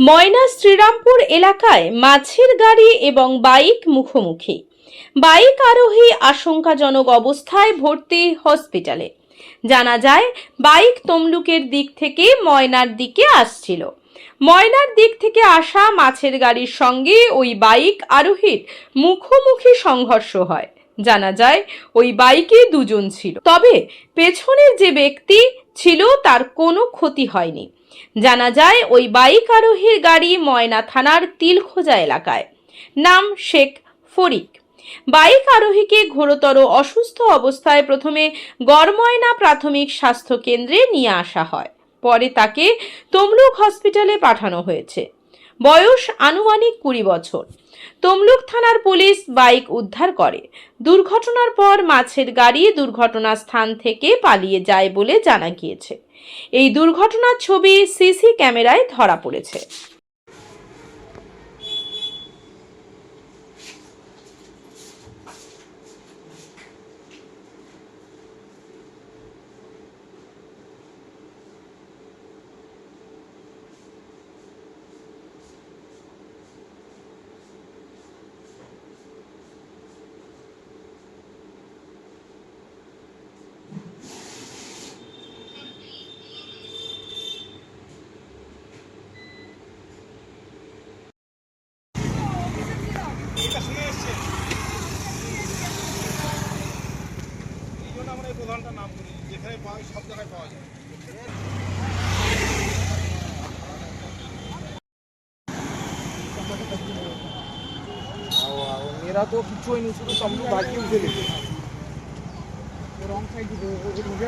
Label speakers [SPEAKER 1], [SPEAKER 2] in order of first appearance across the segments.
[SPEAKER 1] ময়না শ্রীরামপুর এলাকায় মাছের গাড়ি এবং বাইক মুখোমুখি। বাইক আরোহী আশঙ্কাজনক অবস্থায় ভর্তি হসপিটালে। জানা যায়, বাইক তমলুকের দিক থেকে ময়নার দিকে আসছিল। ময়নার দিক থেকে আসা মাছের গাড়ির সঙ্গে ওই বাইক আরোহীর মুখোমুখি সংঘর্ষ হয়। জানা যায়, ওই বাইকে দুজন ছিল। তবে পেছনের যে ব্যক্তি ছিল, তার কোনো ক্ষতি হয়নি। জানা যায়, ওই বাইক আরোহীর গাড়ি ময়না থানার তিলখোজা এলাকায়। নাম শেখ ফরিক। বাইক আরোহীকে ঘোরতর অসুস্থ অবস্থায় প্রথমে গড়ময়না প্রাথমিক স্বাস্থ্য কেন্দ্রে নিয়ে আসা হয়। পরে তাকে তমলুক হসপিটালে পাঠানো হয়েছে। বয়স আনুমানিক কুড়ি বছর। তমলুক থানার পুলিশ বাইক উদ্ধার করে। দুর্ঘটনার পর মাছের গাড়ি দুর্ঘটনা স্থান থেকে পালিয়ে যায় বলে জানা গিয়েছে। এই দুর্ঘটনার ছবি সিসি ক্যামেরায় ধরা পড়েছে।
[SPEAKER 2] এই জন্য আমরা এই প্রধানটার নাম করি যেখানে পাওয়া যায়, সব জায়গায় পাওয়া যায়
[SPEAKER 3] मेरा तो কিছু হয়নি শুধু তমলুক বাকি উঠে গেছে রং সাইড উঠে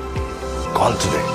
[SPEAKER 4] All today.